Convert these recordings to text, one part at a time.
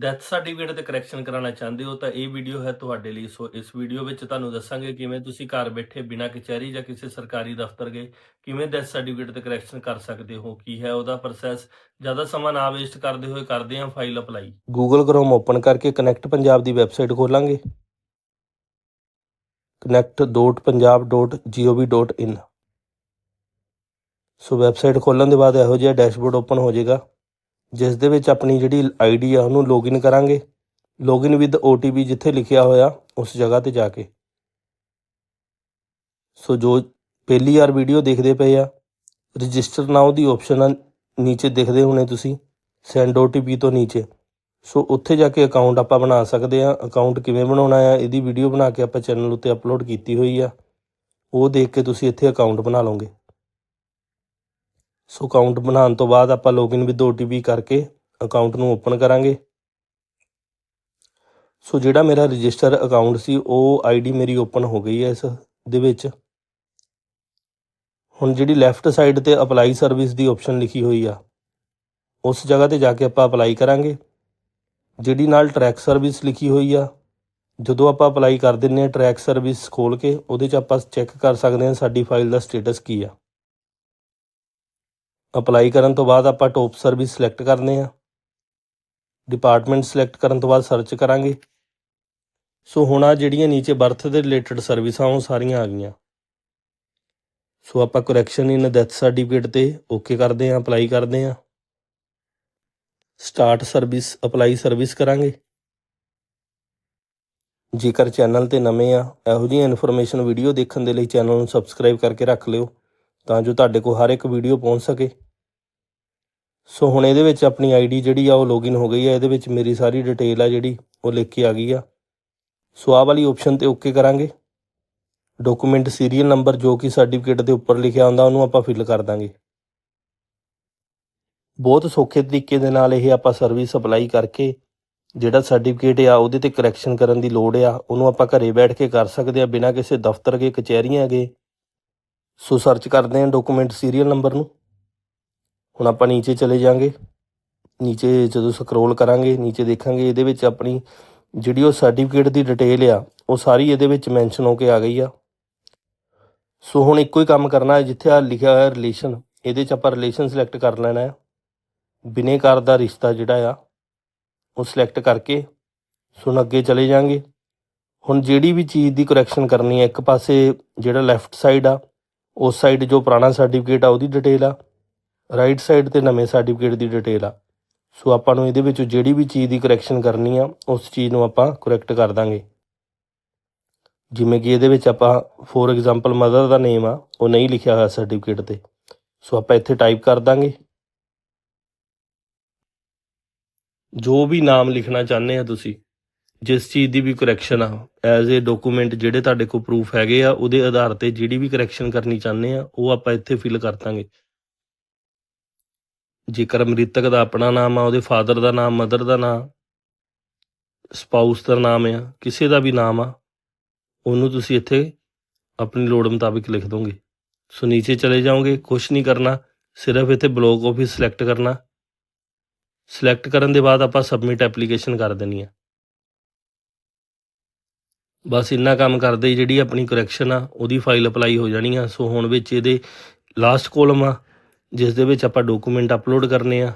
Death certificate ਤੇ correction ਕਰਾਉਣਾ ਚਾਹੁੰਦੇ ਹੋ ਤਾਂ ਇਹ ਵੀਡੀਓ ਹੈ ਤੁਹਾਡੇ ਲਈ। ਸੋ ਇਸ ਵੀਡੀਓ ਵਿੱਚ ਤੁਹਾਨੂੰ ਦੱਸਾਂਗੇ ਕਿਵੇਂ ਤੁਸੀਂ ਘਰ ਬੈਠੇ ਬਿਨਾਂ ਕਚਹਿਰੀ ਜਾਂ ਕਿਸੇ ਸਰਕਾਰੀ ਦਫ਼ਤਰ ਗਏ, ਕਿਵੇਂ ਡੈਥ ਸਰਟੀਫਿਕੇਟ ਤੇ ਕਰੈਕਸ਼ਨ ਕਰ ਸਕਦੇ ਹੋ, ਕੀ ਹੈ ਉਹਦਾ ਪ੍ਰੋਸੈਸ ਜ਼ਿਆਦਾ ਸਮਾਂ ਨਾ ਵੇਸਟ ਕਰਦੇ ਹੋਏ ਕਰਦੇ ਹਾਂ file apply Google Chrome open ਕਰਕੇ ਕਨੈਕਟ ਪੰਜਾਬ ਦੀ ਵੈਬਸਾਈਟ ਖੋਲਾਂਗੇ। connect.punjab.gov.in ਸੋ ਵੈਬਸਾਈਟ ਖੋਲਣ ਦੇ ਬਾਅਦ ਇਹੋ ਜਿਹਾ ਡੈਸ਼ਬੋਰਡ ਓਪਨ ਹੋ ਜਾਏਗਾ। ਜਿਸ ਦੇ ਵਿੱਚ ਆਪਣੀ ਜਿਹੜੀ ਆਈਡੀ ਆ, ਉਹਨੂੰ ਲੌਗਇਨ ਕਰਾਂਗੇ। ਲੌਗਇਨ ਵਿਦ OTP ਜਿੱਥੇ ਲਿਖਿਆ ਹੋਇਆ, ਉਸ ਜਗ੍ਹਾ ਤੇ ਜਾ ਕੇ। ਸੋ ਜੋ ਪਹਿਲੀ ਵਾਰ ਵੀਡੀਓ ਦੇਖਦੇ ਪਏ ਆ ਰਜਿਸਟਰ ਨਾਓ ਦੀ ਆਪਸ਼ਨ ਆ, ਨੀਚੇ ਦਿਖਦੇ ਹੋਣੇ ਤੁਸੀਂ ਸੈਂਡ OTP ਤੋਂ ਨੀਚੇ। ਸੋ ਉੱਥੇ ਜਾ ਕੇ ਅਕਾਊਂਟ ਆਪਾਂ ਬਣਾ ਸਕਦੇ ਆ ਅਕਾਊਂਟ ਕਿਵੇਂ ਬਣਾਉਣਾ ਆ, ਇਹਦੀ ਵੀਡੀਓ ਬਣਾ ਕੇ ਆਪਾਂ ਚੈਨਲ ਉੱਤੇ ਅਪਲੋਡ ਕੀਤੀ ਹੋਈ ਆ। ਉਹ ਦੇਖ ਕੇ ਤੁਸੀਂ ਇੱਥੇ ਅਕਾਊਂਟ ਬਣਾ ਲਓਗੇ। ਸੋ ਅਕਾਊਂਟ ਬਣਾਉਣ ਤੋਂ ਬਾਅਦ ਆਪਾਂ ਲੌਗਇਨ ਵਿਦ OTP ਕਰਕੇ ਅਕਾਊਂਟ ਨੂੰ ਓਪਨ ਕਰਾਂਗੇ। ਸੋ ਜਿਹੜਾ ਮੇਰਾ ਰਜਿਸਟਰ ਅਕਾਊਂਟ ਸੀ, ਉਹ ਆਈਡੀ ਮੇਰੀ ਓਪਨ ਹੋ ਗਈ ਹੈ ਇਸ ਦੇ ਵਿੱਚ। ਹੁਣ ਜਿਹੜੀ ਲੈਫਟ ਸਾਈਡ ਤੇ ਅਪਲਾਈ ਸਰਵਿਸ ਦੀ ਆਪਸ਼ਨ ਲਿਖੀ ਹੋਈ ਆ, ਉਸ ਜਗ੍ਹਾ ਤੇ ਜਾ ਕੇ ਆਪਾਂ ਅਪਲਾਈ ਕਰਾਂਗੇ। ਜਿਹੜੀ ਨਾਲ ਟਰੈਕ ਸਰਵਿਸ ਲਿਖੀ ਹੋਈ ਆ, ਜਦੋਂ ਆਪਾਂ ਅਪਲਾਈ ਕਰ ਦਿੰਨੇ ਆ ਟਰੈਕ ਸਰਵਿਸ ਖੋਲ ਕੇ, ਉਹਦੇ 'ਚ ਆਪਾਂ ਚੈੱਕ ਕਰ ਸਕਦੇ ਹਾਂ ਸਾਡੀ ਫਾਈਲ ਦਾ ਸਟੇਟਸ ਕੀ ਆ। ਅਪਲਾਈ ਕਰਨ ਤੋਂ ਬਾਅਦ ਆਪਾਂ ਟੋਪ ਸਰਵਿਸ ਸਿਲੈਕਟ ਕਰਨੇ ਆ। ਡਿਪਾਰਟਮੈਂਟ ਸਿਲੈਕਟ ਕਰਨ ਤੋਂ ਬਾਅਦ ਸਰਚ ਕਰਾਂਗੇ। ਸੋ ਹੁਣ ਆ ਜਿਹੜੀਆਂ ਨੀਚੇ ਬਰਥ ਦੇ ਰਿਲੇਟਡ ਸਰਵਿਸਾਂ ਉਹ ਸਾਰੀਆਂ ਆ ਗਈਆਂ। ਸੋ ਆਪਾਂ ਕਰੈਕਸ਼ਨ ਇਨ ਡੈਥ ਸਰਟੀਫਿਕੇਟ ਤੇ ਓਕੇ ਕਰਦੇ ਆ ਅਪਲਾਈ ਕਰਦੇ ਆ। ਸਟਾਰਟ ਸਰਵਿਸ ਅਪਲਾਈ ਸਰਵਿਸ ਕਰਾਂਗੇ। ਜੇਕਰ ਚੈਨਲ ਤੇ ਨਵੇਂ ਆ, ਇਹੋ ਜਿਹੀਆਂ ਇਨਫੋਰਮੇਸ਼ਨ ਵੀਡੀਓ ਦੇਖਣ ਦੇ ਲਈ ਚੈਨਲ ਨੂੰ ਸਬਸਕ੍ਰਾਈਬ ਕਰਕੇ ਰੱਖ ਲਿਓ। ਤਾਂ ਜੋ ਤੁਹਾਡੇ ਕੋਲ ਹਰ ਇੱਕ ਵੀਡੀਓ ਪਹੁੰਚ ਸਕੇ। ਸੋ ਹੁਣ ਇਹਦੇ ਵਿੱਚ ਆਪਣੀ ਆਈਡੀ ਜਿਹੜੀ ਆ ਉਹ ਲੌਗਇਨ ਹੋ ਗਈ ਆ। ਇਹਦੇ ਵਿੱਚ ਮੇਰੀ ਸਾਰੀ ਡਿਟੇਲ ਆ ਜਿਹੜੀ ਉਹ ਲਿਖ ਕੇ ਆ ਗਈ ਆ। ਸੋ ਆਹ ਵਾਲੀ ਆਪਸ਼ਨ ਤੇ ਓਕੇ ਕਰਾਂਗੇ। ਡਾਕੂਮੈਂਟ ਸੀਰੀਅਲ ਨੰਬਰ ਜੋ ਕਿ ਸਰਟੀਫਿਕੇਟ ਦੇ ਉੱਪਰ ਲਿਖਿਆ ਹੁੰਦਾ, ਉਹਨੂੰ ਆਪਾਂ ਫਿਲ ਕਰ ਦਾਂਗੇ। ਬਹੁਤ ਸੌਖੇ ਤਰੀਕੇ ਦੇ ਨਾਲ ਇਹ ਆਪਾਂ ਸਰਵਿਸ ਅਪਲਾਈ ਕਰਕੇ ਜਿਹੜਾ ਸਰਟੀਫਿਕੇਟ ਆ, ਉਹਦੇ ਤੇ ਕਰੈਕਸ਼ਨ ਕਰਨ ਦੀ ਲੋੜ ਆ, ਉਹਨੂੰ ਆਪਾਂ ਘਰੇ ਬੈਠ ਕੇ ਕਰ ਸਕਦੇ ਆ। ਬਿਨਾਂ ਕਿਸੇ ਦਫ਼ਤਰ ਗਏ ਕਚਹਿਰੀਆਂ ਗਏ ਸੋ ਸਰਚ ਕਰਦੇ ਹਾਂ ਡਾਕੂਮੈਂਟ ਸੀਰੀਅਲ ਨੰਬਰ ਨੂੰ। ਹੁਣ ਆਪਾਂ ਨੀਚੇ ਚਲੇ ਜਾਾਂਗੇ ਨੀਚੇ ਜਦੋਂ ਸਕਰੋਲ ਕਰਾਂਗੇ, ਨੀਚੇ ਦੇਖਾਂਗੇ, ਇਹਦੇ ਵਿੱਚ ਆਪਣੀ ਜਿਹੜੀ ਉਹ ਸਰਟੀਫਿਕੇਟ ਦੀ ਡਿਟੇਲ ਆ, ਉਹ ਸਾਰੀ ਇਹਦੇ ਵਿੱਚ ਮੈਂਸ਼ਨ ਹੋ ਕੇ ਆ ਗਈ ਆ। ਸੋ ਹੁਣ ਇੱਕੋ ਹੀ ਕੰਮ ਕਰਨਾ ਹੈ, ਜਿੱਥੇ ਆ ਲਿਖਿਆ ਹੋਇਆ ਰਿਲੇਸ਼ਨ ਇਹਦੇ 'ਚ ਆਪਾਂ ਰਿਲੇਸ਼ਨ ਸਿਲੈਕਟ ਕਰ ਲੈਣਾ ਹੈ। ਬਿਨੇਕਾਰ ਦਾ ਰਿਸ਼ਤਾ ਜਿਹੜਾ ਆ, ਉਹ ਸਿਲੈਕਟ ਕਰਕੇ, ਸੋ ਅੱਗੇ ਚਲੇ ਜਾਾਂਗੇ ਹੁਣ ਜਿਹੜੀ ਵੀ ਚੀਜ਼ ਦੀ ਕਰੈਕਸ਼ਨ ਕਰਨੀ ਹੈ, ਇੱਕ ਪਾਸੇ ਜਿਹੜਾ ਲੈਫਟ ਸਾਈਡ ਆ ਉਸ ਸਾਈਡ ਜੋ ਪੁਰਾਣਾ ਸਰਟੀਫਿਕੇਟ ਆ, ਉਹਦੀ ਡਿਟੇਲ ਆ। ਰਾਈਟ ਸਾਈਡ ਤੇ ਨਵੇਂ ਸਰਟੀਫਿਕੇਟ ਦੀ ਡਿਟੇਲ ਆ। ਸੋ ਆਪਾਂ ਨੂੰ ਇਹਦੇ ਵਿੱਚ ਜਿਹੜੀ ਵੀ ਚੀਜ਼ ਦੀ ਕਰੈਕਸ਼ਨ ਕਰਨੀ ਆ, ਉਸ ਚੀਜ਼ ਨੂੰ ਆਪਾਂ ਕਰੈਕਟ ਕਰ ਦਾਂਗੇ। ਜਿਵੇਂ ਕਿ ਇਹਦੇ ਵਿੱਚ ਆਪਾਂ ਫੋਰ ਐਗਜ਼ਾਮਪਲ ਮਦਰ ਦਾ ਨੇਮ ਆ, ਉਹ ਨਹੀਂ ਲਿਖਿਆ ਹੋਇਆ ਸਰਟੀਫਿਕੇਟ ਤੇ। ਸੋ ਆਪਾਂ ਇੱਥੇ ਟਾਈਪ ਕਰ ਦਾਂਗੇ। ਜੋ ਵੀ ਨਾਮ ਲਿਖਣਾ ਚਾਹੁੰਦੇ ਆ ਤੁਸੀਂ ਜਿਸ ਚੀਜ਼ ਦੀ ਵੀ ਕਰੈਕਸ਼ਨ ਆ ਐਜ਼ ਅ ਡਾਕੂਮੈਂਟ ਜਿਹੜੇ ਤੁਹਾਡੇ ਕੋਲ ਪ੍ਰੂਫ ਹੈਗੇ ਆ, ਉਹਦੇ ਆਧਾਰ ਤੇ ਜਿਹੜੀ ਵੀ ਕਰੈਕਸ਼ਨ ਕਰਨੀ ਚਾਹੁੰਦੇ ਆ, ਉਹ ਆਪਾਂ ਇੱਥੇ ਫਿਲ ਕਰ ਦਾਂਗੇ। ਜੇਕਰ ਮ੍ਰਿਤਕ ਦਾ ਆਪਣਾ ਨਾਮ ਆ, ਉਹਦੇ ਫਾਦਰ ਦਾ ਨਾਮ ਮਦਰ ਦਾ ਨਾਮ ਸਪਾਊਸ ਦਾ ਨਾਮ ਆ, ਕਿਸੇ ਦਾ ਵੀ ਨਾਮ ਆ, ਉਹਨੂੰ ਤੁਸੀਂ ਇੱਥੇ ਆਪਣੀ ਲੋੜ ਮੁਤਾਬਿਕ ਲਿਖ ਦੋਗੇ। ਸੋ ਨੀਚੇ ਚਲੇ ਜਾਓਗੇ ਕੁਝ ਨਹੀਂ ਕਰਨਾ, ਸਿਰਫ ਇੱਥੇ ਬਲੌਕ ਆਫਿਸ ਸਿਲੈਕਟ ਕਰਨਾ। ਸਿਲੈਕਟ ਕਰਨ ਦੇ ਬਾਅਦ ਆਪਾਂ ਸਬਮਿਟ ਐਪਲੀਕੇਸ਼ਨ ਕਰ ਦੇਣੀ ਆ। ਬਸ ਇੰਨਾ ਕੰਮ ਕਰਦੇ ਜਿਹੜੀ ਆਪਣੀ ਕਰੈਕਸ਼ਨ ਆ, ਉਹਦੀ ਫਾਈਲ ਅਪਲਾਈ ਹੋ ਜਾਣੀ ਆ। ਸੋ ਹੁਣ ਵਿੱਚ ਇਹਦੇ ਲਾਸਟ ਕੋਲਮ ਆ, ਜਿਸ ਦੇ ਵਿੱਚ ਆਪਾਂ ਡਾਕੂਮੈਂਟ ਅਪਲੋਡ ਕਰਨੇ ਆ।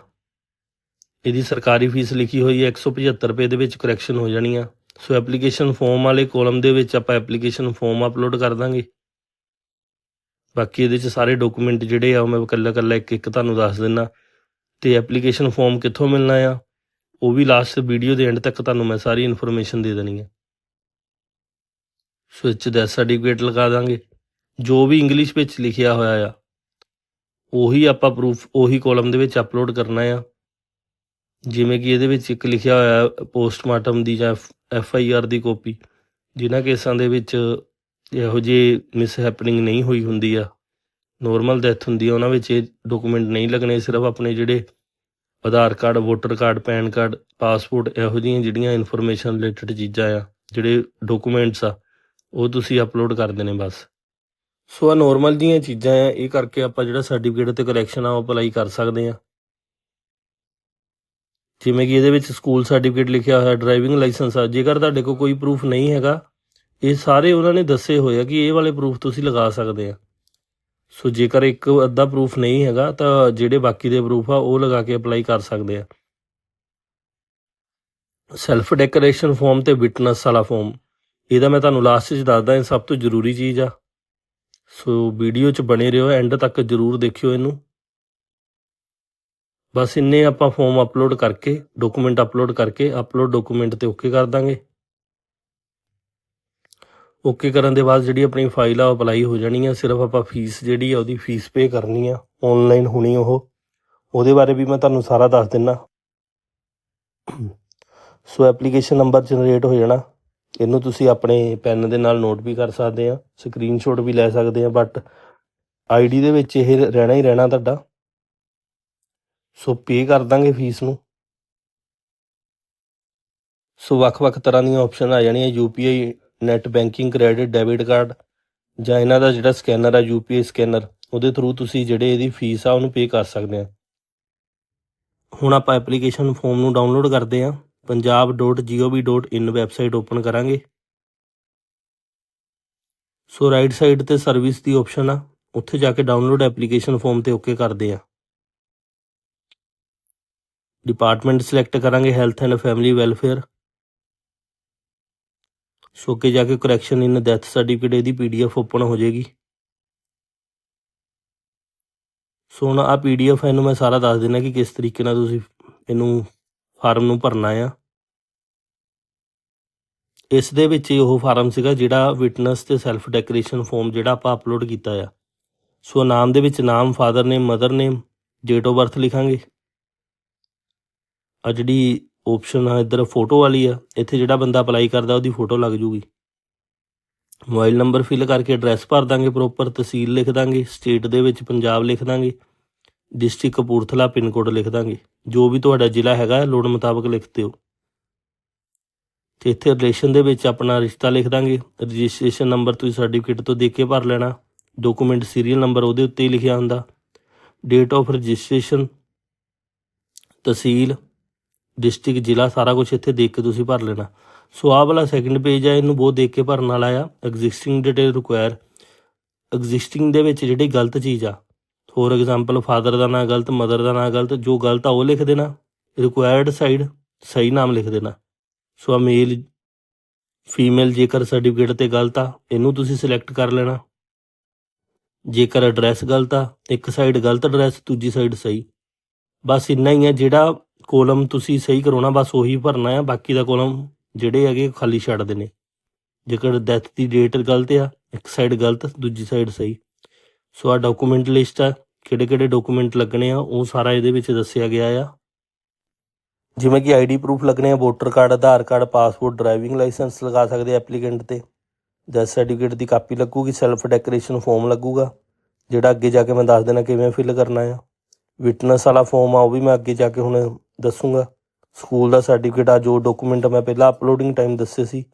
ਇਹਦੀ ਸਰਕਾਰੀ ਫੀਸ ਲਿਖੀ ਹੋਈ ਹੈ 175 ਰੁਪਏ ਦੇ ਵਿੱਚ ਕਰੈਕਸ਼ਨ ਹੋ ਜਾਣੀ ਆ। ਸੋ ਐਪਲੀਕੇਸ਼ਨ ਫਾਰਮ ਵਾਲੇ ਕੋਲਮ ਦੇ ਵਿੱਚ ਆਪਾਂ ਐਪਲੀਕੇਸ਼ਨ ਫਾਰਮ ਅਪਲੋਡ ਕਰ ਦਾਂਗੇ। ਬਾਕੀ ਇਹਦੇ ਚ ਸਾਰੇ ਡਾਕੂਮੈਂਟ ਜਿਹੜੇ ਆ, ਉਹ ਮੈਂ ਇਕੱਲਾ ਇਕੱਲਾ ਇੱਕ ਇੱਕ ਤੁਹਾਨੂੰ ਦੱਸ ਦਿੰਨਾ। ਤੇ ਐਪਲੀਕੇਸ਼ਨ ਫਾਰਮ ਕਿੱਥੋਂ ਮਿਲਣਾ ਆ, ਉਹ ਵੀ ਲਾਸਟ ਵੀਡੀਓ ਦੇ ਐਂਡ ਤੱਕ ਤੁਹਾਨੂੰ ਮੈਂ ਸਾਰੀ ਇਨਫੋਰਮੇਸ਼ਨ ਦੇ ਦੇਣੀ ਹੈ ਸੋ ਡੈਥ ਸਰਟੀਫਿਕੇਟ ਲਗਾ ਦਾਂਗੇ। ਜੋ ਵੀ ਇੰਗਲਿਸ਼ ਵਿੱਚ ਲਿਖਿਆ ਹੋਇਆ ਆ, ਉਹੀ ਆਪਾਂ ਪ੍ਰੂਫ ਉਹੀ ਕਾਲਮ ਦੇ ਵਿੱਚ ਅਪਲੋਡ ਕਰਨਾ ਆ। ਜਿਵੇਂ ਕਿ ਇਹਦੇ ਵਿੱਚ ਇੱਕ ਲਿਖਿਆ ਹੋਇਆ ਪੋਸਟਮਾਰਟਮ ਦੀ ਜਾਂ ਐਫ ਆਈ ਆਰ ਦੀ ਕਾਪੀ ਜਿਨ੍ਹਾਂ ਕੇਸਾਂ ਦੇ ਵਿੱਚ ਇਹੋ ਜਿਹੇ ਮਿਸ ਹੈਪਨਿੰਗ ਨਹੀਂ ਹੋਈ ਹੁੰਦੀ ਆ। ਨੋਰਮਲ ਡੈਥ ਹੁੰਦੀ ਆ, ਉਹਨਾਂ ਵਿੱਚ ਇਹ ਡਾਕੂਮੈਂਟ ਨਹੀਂ ਲੱਗਣੇ, ਸਿਰਫ ਆਪਣੇ ਜਿਹੜੇ Aadhaar card voter card, PAN card passport ਇਹੋ ਜਿਹੀਆਂ ਜਿਹੜੀਆਂ ਇਨਫੋਰਮੇਸ਼ਨ ਰਿਲੇਟਡ ਚੀਜ਼ਾਂ ਆ, ਜਿਹੜੇ ਡਾਕੂਮੈਂਟਸ ਆ ਉਹ ਤੁਸੀਂ ਅਪਲੋਡ ਕਰ ਦੇਣੇ ਬਸ। ਸੋ ਆ ਨੋਰਮਲ ਜੀਆਂ ਚੀਜ਼ਾਂ ਆ, ਇਹ ਕਰਕੇ ਆਪਾਂ ਜਿਹੜਾ ਸਰਟੀਫਿਕੇਟ ਤੇ ਕਰੈਕਸ਼ਨ ਆ, ਉਹ ਅਪਲਾਈ ਕਰ ਸਕਦੇ ਆ। ਜਿਵੇਂ ਕਿ ਇਹਦੇ ਵਿੱਚ ਸਕੂਲ ਸਰਟੀਫਿਕੇਟ ਲਿਖਿਆ ਹੋਇਆ ਡਰਾਈਵਿੰਗ ਲਾਇਸੈਂਸ ਆ। ਜੇਕਰ ਤੁਹਾਡੇ ਕੋਲ ਕੋਈ ਪ੍ਰੂਫ ਨਹੀਂ ਹੈਗਾ, ਇਹ ਸਾਰੇ ਉਹਨਾਂ ਨੇ ਦੱਸੇ ਹੋਏ ਆ ਕਿ ਇਹ ਵਾਲੇ ਪ੍ਰੂਫ ਤੁਸੀਂ ਲਗਾ ਸਕਦੇ ਆ। ਸੋ ਜੇਕਰ ਇੱਕ ਅੱਧਾ ਪ੍ਰੂਫ ਨਹੀਂ ਹੈਗਾ, ਤਾਂ ਜਿਹੜੇ ਬਾਕੀ ਦੇ ਪ੍ਰੂਫ ਆ, ਉਹ ਲਗਾ ਕੇ ਅਪਲਾਈ ਕਰ ਸਕਦੇ ਆ। ਸੈਲਫ ਡੈਕੋਰੇਸ਼ਨ ਫਾਰਮ ਤੇ ਵਿਟਨੈਸ ਵਾਲਾ ਫਾਰਮ ਇਹਦਾ ਮੈਂ ਤੁਹਾਨੂੰ ਲਾਸਟ 'ਚ ਦੱਸਦਾ, ਇਹ ਸਭ ਤੋਂ ਜ਼ਰੂਰੀ ਚੀਜ਼ ਆ। ਸੋ ਵੀਡੀਓ 'ਚ ਬਣੇ ਰਹੋ ਐਂਡ ਤੱਕ ਜ਼ਰੂਰ ਦੇਖਿਓ ਇਹਨੂੰ। ਬਸ ਇੰਨੇ ਆਪਾਂ ਫਾਰਮ ਅਪਲੋਡ ਕਰਕੇ ਡਾਕੂਮੈਂਟ ਅਪਲੋਡ ਕਰਕੇ ਅਪਲੋਡ ਡਾਕੂਮੈਂਟ ਤੇ ਓਕੇ ਕਰ ਦਾਂਗੇ। ਓਕੇ ਕਰਨ ਦੇ ਬਾਅਦ ਜਿਹੜੀ ਆਪਣੀ ਫਾਈਲ ਆ ਅਪਲਾਈ ਹੋ ਜਾਣੀ ਆ। ਸਿਰਫ ਆਪਾਂ ਫੀਸ ਜਿਹੜੀ ਆ, ਉਹਦੀ ਫੀਸ ਪੇ ਕਰਨੀ ਆ ਆਨਲਾਈਨ ਹੋਣੀ ਉਹ। ਉਹਦੇ ਬਾਰੇ ਵੀ ਮੈਂ ਤੁਹਾਨੂੰ ਸਾਰਾ ਦੱਸ ਦਿੰਨਾ। ਸੋ ਐਪਲੀਕੇਸ਼ਨ ਨੰਬਰ ਜਨਰੇਟ ਹੋ ਜਾਣਾ। ਇਹਨੂੰ ਤੁਸੀਂ ਆਪਣੇ ਪੈਨ ਦੇ ਨਾਲ ਨੋਟ ਵੀ ਕਰ ਸਕਦੇ ਆ ਸਕਰੀਨਸ਼ਾਟ ਵੀ ਲੈ ਸਕਦੇ ਆ ਬਟ ਆਈਡੀ ਦੇ ਵਿੱਚ ਇਹ ਰਹਿਣਾ ਹੀ ਰਹਿਣਾ ਤੁਹਾਡਾ। ਸੋ ਪੇ ਕਰ ਦਾਂਗੇ ਫੀਸ ਨੂੰ। ਸੋ ਵੱਖ-ਵੱਖ ਤਰ੍ਹਾਂ ਦੀਆਂ ਆਪਸ਼ਨ ਆ ਜਾਣੀਆਂ UPI net banking credit debit card ਜਾਂ ਇਹਨਾਂ ਦਾ ਜਿਹੜਾ ਸਕੈਨਰ ਆ ਯੂਪੀਆਈ ਸਕੈਨਰ ਉਹਦੇ ਥਰੂ ਤੁਸੀਂ ਜਿਹੜੇ ਇਹਦੀ ਫੀਸ ਆ ਉਹਨੂੰ ਪੇ ਕਰ ਸਕਦੇ ਆ। ਹੁਣ ਆਪਾਂ ਐਪਲੀਕੇਸ਼ਨ ਫਾਰਮ ਨੂੰ ਡਾਊਨਲੋਡ ਕਰਦੇ ਆ। punjab.gov.in ਵੈਬਸਾਈਟ ਓਪਨ ਕਰਾਂਗੇ। ਸੋ ਰਾਈਟ ਸਾਈਡ ਤੇ ਸਰਵਿਸ ਦੀ ਆਪਸ਼ਨ ਆ। ਉੱਥੇ ਜਾ ਕੇ ਡਾਊਨਲੋਡ ਐਪਲੀਕੇਸ਼ਨ ਫਾਰਮ ਤੇ ਓਕੇ ਕਰਦੇ ਆ। ਡਿਪਾਰਟਮੈਂਟ ਸਿਲੈਕਟ ਕਰਾਂਗੇ health and family welfare so ਅੱਗੇ ਜਾ ਕੇ ਕਰੈਕਸ਼ਨ ਇਨ ਡੈਥ ਸਰਟੀਫਿਕੇਟ ਇਹਦੀ ਪੀਡੀਐਫ ਓਪਨ ਹੋ ਜਾਏਗੀ। ਸੋ ਹੁਣ ਆ ਪੀਡੀਐਫ ਇਹਨੂੰ ਮੈਂ ਸਾਰਾ ਦੱਸ ਦਿੰਦਾ ਕਿ ਕਿਸ ਤਰੀਕੇ ਨਾਲ ਤੁਸੀਂ ਇਹਨੂੰ ਫਾਰਮ ਨੂੰ ਭਰਨਾ ਆ। ਇਸ ਦੇ ਵਿੱਚ ਹੀ ਉਹ ਫਾਰਮ ਸੀਗਾ ਜਿਹੜਾ ਵਿਟਨੈਸ ਤੇ ਸੈਲਫ ਡੈਕਲੇਰੇਸ਼ਨ ਫਾਰਮ ਜਿਹੜਾ ਆਪਾਂ ਅਪਲੋਡ ਕੀਤਾ ਆ। ਸੋ ਨਾਮ ਦੇ ਵਿੱਚ ਨਾਮ, father name, mother name, date of birth ਲਿਖਾਂਗੇ। ਆ ਜਿਹੜੀ ਆਪਸ਼ਨ ਆ, ਇੱਧਰ ਫੋਟੋ ਵਾਲੀ ਆ, ਇੱਥੇ ਜਿਹੜਾ ਬੰਦਾ ਅਪਲਾਈ ਕਰਦਾ ਉਹਦੀ ਫੋਟੋ ਲੱਗ ਜੂਗੀ। ਮੋਬਾਈਲ ਨੰਬਰ ਫਿਲ ਕਰਕੇ ਐਡਰੈਸ ਭਰ ਦਾਂਗੇ ਪ੍ਰੋਪਰ, ਤਹਿਸੀਲ ਲਿਖ ਦਾਂਗੇ, ਸਟੇਟ ਦੇ ਵਿੱਚ ਪੰਜਾਬ ਲਿਖ ਦਾਂਗੇ। ਡਿਸਟ੍ਰਿਕਟ ਕਪੂਰਥਲਾ ਪਿੰਨ ਕੋਡ ਲਿਖ ਦਾਂਗੇ। ਜੋ ਵੀ ਤੁਹਾਡਾ ਜ਼ਿਲ੍ਹਾ ਹੈਗਾ, ਲੋੜ ਮੁਤਾਬਕ ਲਿਖ ਦਿਓ। ਤੇ ਇੱਥੇ ਰਿਲੇਸ਼ਨ ਦੇ ਵਿੱਚ ਆਪਣਾ ਰਿਸ਼ਤਾ ਲਿਖ ਦਾਂਗੇ। ਰਜਿਸਟ੍ਰੇਸ਼ਨ ਨੰਬਰ ਤੁਸੀਂ ਸਰਟੀਫਿਕੇਟ ਤੋਂ ਦੇਖ ਕੇ ਭਰ ਲੈਣਾ। ਡਾਕੂਮੈਂਟ ਸੀਰੀਅਲ ਨੰਬਰ ਉਹਦੇ ਉੱਤੇ ਹੀ ਲਿਖਿਆ ਹੁੰਦਾ। Date of registration tehsil district ਜ਼ਿਲ੍ਹਾ, ਸਾਰਾ ਕੁਝ ਇੱਥੇ ਦੇਖ ਕੇ ਤੁਸੀਂ ਭਰ ਲੈਣਾ। ਸੋ ਆਹ ਵਾਲਾ ਸੈਕੰਡ ਪੇਜ ਆ, ਇਹਨੂੰ ਬਹੁਤ ਦੇਖ ਕੇ ਭਰਨ ਵਾਲਾ ਆ। ਐਗਜ਼ਿਸਟਿੰਗ ਡਿਟੇਲ ਰਿਕੁਆਇਰ ਐਗਜ਼ਿਸਟਿੰਗ ਦੇ ਵਿੱਚ ਜਿਹੜੀ ਗਲਤ ਚੀਜ਼ ਆ ਫੋਰ ਐਗਜ਼ਾਮਪਲ ਫਾਦਰ ਦਾ ਨਾਂ ਗਲਤ ਮਦਰ ਦਾ ਨਾਂ ਗਲਤ, ਜੋ ਗਲਤ ਆ ਉਹ ਲਿਖ ਦੇਣਾ। ਰਿਕੁਆਇਰਡ ਸਾਈਡ ਸਹੀ ਨਾਮ ਲਿਖ ਦੇਣਾ। ਸੋ ਆ ਮੇਲ ਫੀਮੇਲ ਜੇਕਰ ਸਰਟੀਫਿਕੇਟ ਤੇ ਗਲਤ ਆ, ਇਹਨੂੰ ਤੁਸੀਂ ਸਿਲੈਕਟ ਕਰ ਲੈਣਾ। ਜੇਕਰ ਐਡਰੈਸ ਗਲਤ ਆ, ਇੱਕ ਸਾਈਡ ਗਲਤ ਐਡਰੈਸ ਦੂਜੀ ਸਾਈਡ ਸਹੀ। ਬਸ ਇੰਨਾ ਹੀ ਹੈ ਜਿਹੜਾ ਕੋਲਮ ਤੁਸੀਂ ਸਹੀ ਕਰਾਉਣਾ, ਬਸ ਉਹੀ ਭਰਨਾ ਆ। ਬਾਕੀ ਦਾ ਕੋਲਮ ਜਿਹੜੇ ਹੈਗੇ ਖਾਲੀ ਛੱਡ ਦੇਣੇ। ਜੇਕਰ ਡੈਥ ਦੀ ਡੇਟ ਗਲਤ ਆ, ਇੱਕ ਸਾਈਡ ਗਲਤ, ਦੂਜੀ ਸਾਈਡ ਸਹੀ। ਸੋ ਆ ਡਾਕੂਮੈਂਟ ਲਿਸਟ ਆ। ਕਿਹੜੇ ਕਿਹੜੇ ਡਾਕੂਮੈਂਟ ਲੱਗਣੇ ਆ, ਉਹ ਸਾਰਾ ਇਹਦੇ ਵਿੱਚ ਦੱਸਿਆ ਗਿਆ ਆ। ਜਿਵੇਂ ਕਿ ਆਈਡੀ ਪ੍ਰੂਫ ਲੱਗਣੇ ਆ voter card Aadhaar card passport driving licence ਲਗਾ ਸਕਦੇ ਐਪਲੀਕੈਂਟ ਤੇ। ਡੈਥ ਸਰਟੀਫਿਕੇਟ ਦੀ ਕਾਪੀ ਲੱਗੂਗੀ ਸੈਲਫ ਡੈਕੋਰੇਸ਼ਨ ਫਾਰਮ ਲੱਗੂਗਾ, ਜਿਹੜਾ ਅੱਗੇ ਜਾ ਕੇ ਮੈਂ ਦੱਸ ਦੇਣਾ ਕਿਵੇਂ ਫਿਲ ਕਰਨਾ ਆ। ਵਿਟਨੈਸ ਵਾਲਾ ਫਾਰਮ ਆ, ਉਹ ਵੀ ਮੈਂ ਅੱਗੇ ਜਾ ਕੇ ਹੁਣ ਦੱਸੂਗਾ। ਸਕੂਲ ਦਾ ਸਰਟੀਫਿਕੇਟ ਆ, ਜੋ ਡਾਕੂਮੈਂਟ ਮੈਂ ਪਹਿਲਾਂ ਅਪਲੋਡਿੰਗ ਟਾਈਮ ਦੱਸੇ ਸੀ।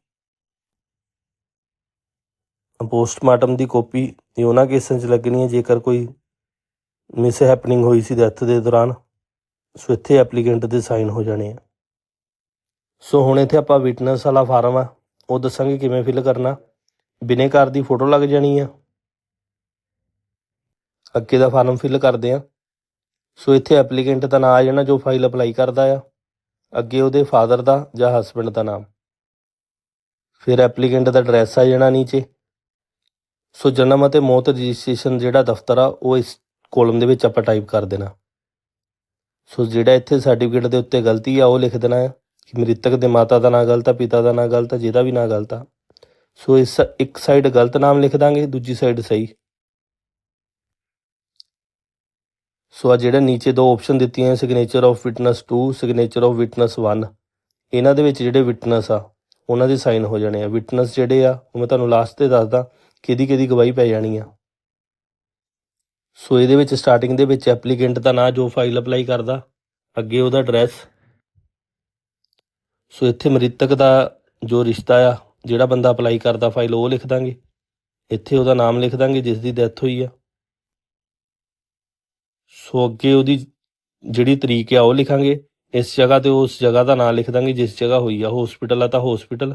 ਪੋਸਟਮਾਰਟਮ ਦੀ ਕਾਪੀ ਉਹਨਾਂ ਕੇਸਾਂ 'ਚ ਲੱਗਣੀ ਹੈ ਜੇਕਰ ਕੋਈ ਮਿਸ ਹੈਪਨਿੰਗ ਹੋਈ ਸੀ ਡੈਥ ਦੇ ਦੌਰਾਨ, ਸੋ ਇੱਥੇ ਐਪਲੀਕੈਂਟ ਦੇ ਸਾਈਨ ਹੋ ਜਾਣੇ ਆ। ਸੋ ਹੁਣ ਇੱਥੇ ਆਪਾਂ ਵਿਟਨੈਸ ਵਾਲਾ ਫਾਰਮ ਆ, ਉਹ ਦੱਸਾਂਗੇ ਕਿਵੇਂ ਫਿਲ ਕਰਨਾ। ਬਿਨੇਕਾਰ ਦੀ ਫੋਟੋ ਲੱਗ ਜਾਣੀ ਆ। ਅੱਗੇ ਦਾ ਫਾਰਮ ਫਿਲ ਕਰਦੇ ਆ। ਸੋ ਇੱਥੇ ਐਪਲੀਕੈਂਟ ਦਾ ਨਾਮ ਆ ਜਾਣਾ, ਜੋ ਫਾਈਲ ਅਪਲਾਈ ਕਰਦਾ ਆ। ਅੱਗੇ ਉਹਦੇ ਫਾਦਰ ਦਾ ਜਾਂ ਹਸਬੰਡ ਦਾ ਨਾਮ। ਫਿਰ ਐਪਲੀਕੈਂਟ ਦਾ ਐਡਰੈਸ ਆ ਜਾਣਾ ਨੀਚੇ। ਸੋ ਜਨਮ ਅਤੇ ਮੌਤ ਰਜਿਸਟ੍ਰੇਸ਼ਨ ਜਿਹੜਾ ਦਫ਼ਤਰ ਆ, ਉਹ ਇਸ ਕੋਲਮ ਦੇ ਵਿੱਚ ਆਪਾਂ ਟਾਈਪ ਕਰ ਦੇਣਾ। ਸੋ ਜਿਹੜਾ ਇੱਥੇ ਸਰਟੀਫਿਕੇਟ ਦੇ ਉੱਤੇ ਗਲਤੀ ਆ, ਉਹ ਲਿਖ ਦੇਣਾ ਹੈ ਕਿ ਮ੍ਰਿਤਕ ਦੇ ਮਾਤਾ ਦਾ ਨਾਂ ਗਲਤ ਆ, ਪਿਤਾ ਦਾ ਨਾਂ ਗਲਤ ਆ, ਜਿਹਦਾ ਵੀ ਨਾਂ ਗਲਤ ਆ। ਸੋ ਇਸ ਇੱਕ ਸਾਈਡ ਗਲਤ ਨਾਮ ਲਿਖ ਦਾਂਗੇ, ਦੂਜੀ ਸਾਈਡ ਸਹੀ। ਸੋ ਆ ਜਿਹੜੇ ਨੀਚੇ ਦੋ ਆਪਸ਼ਨ ਦਿੱਤੀਆਂ signature of witness 2 signature of witness 1 ਇਹਨਾਂ ਦੇ ਵਿੱਚ ਜਿਹੜੇ ਵਿਟਨੈਸ ਆ, ਉਹਨਾਂ ਦੇ ਸਾਈਨ ਹੋ ਜਾਣੇ ਆ। ਵਿਟਨੈਸ ਜਿਹੜੇ ਆ, ਉਹ ਮੈਂ ਤੁਹਾਨੂੰ ਲਾਸਟ ਤੇ ਦੱਸਦਾ ਕਿਹਦੀ ਕਿਹਦੀ ਗਵਾਹੀ ਪੈ ਜਾਣੀ ਆ। ਸੋ ਇਹਦੇ ਵਿੱਚ ਸਟਾਰਟਿੰਗ ਦੇ ਵਿੱਚ ਐਪਲੀਕੈਂਟ ਦਾ ਨਾਂ, ਜੋ ਫਾਈਲ ਅਪਲਾਈ ਕਰਦਾ, ਅੱਗੇ ਉਹਦਾ ਐਡਰੈਸ ਸੋ ਇੱਥੇ ਮ੍ਰਿਤਕ ਦਾ ਜੋ ਰਿਸ਼ਤਾ ਆ, ਜਿਹੜਾ ਬੰਦਾ ਅਪਲਾਈ ਕਰਦਾ ਫਾਈਲ ਉਹ ਲਿਖ ਦਾਂਗੇ। ਇੱਥੇ ਉਹਦਾ ਨਾਮ ਲਿਖ ਦਾਂਗੇ, ਜਿਸ ਦੀ ਡੈਥ ਹੋਈ ਆ। ਸੋ ਅੱਗੇ ਉਹਦੀ ਜਿਹੜੀ ਤਰੀਕ ਆ, ਉਹ ਲਿਖਾਂਗੇ। ਇਸ ਜਗ੍ਹਾ ਤੇ ਉਸ ਜਗ੍ਹਾ ਦਾ ਨਾਮ ਲਿਖ ਦਾਂਗੇ, ਜਿਸ ਜਗ੍ਹਾ ਹੋਈ ਆ ਹਸਪੀਟਲ ਆ ਤਾਂ ਹਸਪੀਟਲ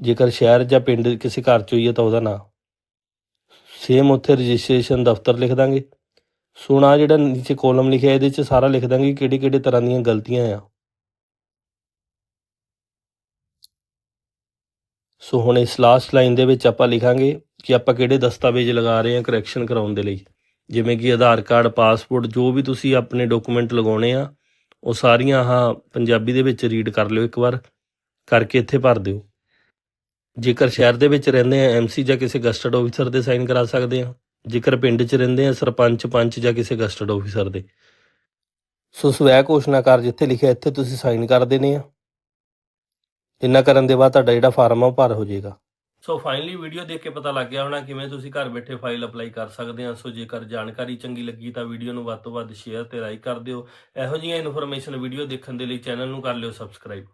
ਜੇਕਰ ਸ਼ਹਿਰ ਜਾਂ ਪਿੰਡ ਕਿਸੇ ਘਰ ਚ ਹੋਈ ਆ, ਤਾਂ ਉਹਦਾ ਨਾਮ ਸੇਮ ਉੱਥੇ ਰਜਿਸਟ੍ਰੇਸ਼ਨ ਦਫ਼ਤਰ ਲਿਖ ਦਾਂਗੇ। ਸੋ ਹੁਣ ਜਿਹੜਾ ਨੀਚੇ ਕਾਲਮ ਲਿਖਿਆ ਇਹਦੇ ਚ ਸਾਰਾ ਲਿਖ ਦਾਂਗੇ ਕਿਹੜੀ ਕਿਹੜੇ ਤਰ੍ਹਾਂ ਦੀਆਂ ਗਲਤੀਆਂ ਆ। ਸੋ ਹੁਣ ਇਸ ਲਾਸਟ ਲਾਈਨ ਦੇ ਵਿੱਚ ਆਪਾਂ ਲਿਖਾਂਗੇ ਕਿ ਆਪਾਂ ਕਿਹੜੇ ਦਸਤਾਵੇਜ਼ ਲਗਾ ਰਹੇ ਹਾਂ ਕਰੈਕਸ਼ਨ ਕਰਾਉਣ ਦੇ ਲਈ। ਜਿਵੇਂ ਕਿ ਆਧਾਰ ਕਾਰਡ ਪਾਸਪੋਰਟ ਜੋ ਵੀ ਤੁਸੀਂ ਆਪਣੇ ਡਾਕੂਮੈਂਟ ਲਗਾਉਣੇ ਆ, ਉਹ ਸਾਰੀਆਂ ਆਹ ਪੰਜਾਬੀ ਦੇ ਵਿੱਚ ਰੀਡ ਕਰ ਲਿਓ ਇੱਕ ਵਾਰ। ਕਰਕੇ ਇੱਥੇ ਭਰ ਦਿਓ। ਜੇਕਰ ਸ਼ਹਿਰ ਦੇ ਵਿੱਚ ਰਹਿੰਦੇ ਆ ਐਮਸੀ ਜਾਂ ਕਿਸੇ ਗਸਟਡ ਆਫੀਸਰ ਦੇ ਸਾਈਨ ਕਰਾ ਸਕਦੇ ਆ। ਜੇਕਰ ਪਿੰਡ 'ਚ ਰਹਿੰਦੇ ਆ, ਸਰਪੰਚ, ਪੰਚ ਜਾਂ ਕਿਸੇ ਗਸਟਡ ਆਫੀਸਰ ਦੇ। ਸੋ ਸਵੈ ਘੋਸ਼ਣਾ ਕਰ ਜਿੱਥੇ ਲਿਖਿਆ, ਇੱਥੇ ਤੁਸੀਂ ਸਾਈਨ ਕਰ ਦੇਣੇ ਆ। ਇੰਨਾ ਕਰਨ ਦੇ ਬਾਅਦ ਤੁਹਾਡਾ ਜਿਹੜਾ ਫਾਰਮ ਆ, ਉਹ ਭਰ ਹੋ ਜਾਏਗਾ। ਸੋ ਫਾਈਨਲੀ ਵੀਡੀਓ ਦੇਖ ਕੇ ਪਤਾ ਲੱਗ ਗਿਆ ਹੋਣਾ ਕਿਵੇਂ ਤੁਸੀਂ ਘਰ ਬੈਠੇ ਫਾਈਲ ਅਪਲਾਈ ਕਰ ਸਕਦੇ ਆ। ਸੋ ਜੇਕਰ ਜਾਣਕਾਰੀ ਚੰਗੀ ਲੱਗੀ ਤਾਂ ਵੀਡੀਓ ਨੂੰ ਵੱਧ ਤੋਂ ਵੱਧ ਸ਼ੇਅਰ ਤੇ ਲਾਈਕ ਕਰ ਦਿਓ। ਇਹੋ ਜਿਹੀਆਂ ਇਨਫੋਰਮੇਸ਼ਨ ਵੀਡੀਓ ਦੇਖਣ ਦੇ ਲਈ ਚੈਨਲ ਨੂੰ ਕਰ ਲਿਓ ਸਬਸਕ੍ਰਾਈਬ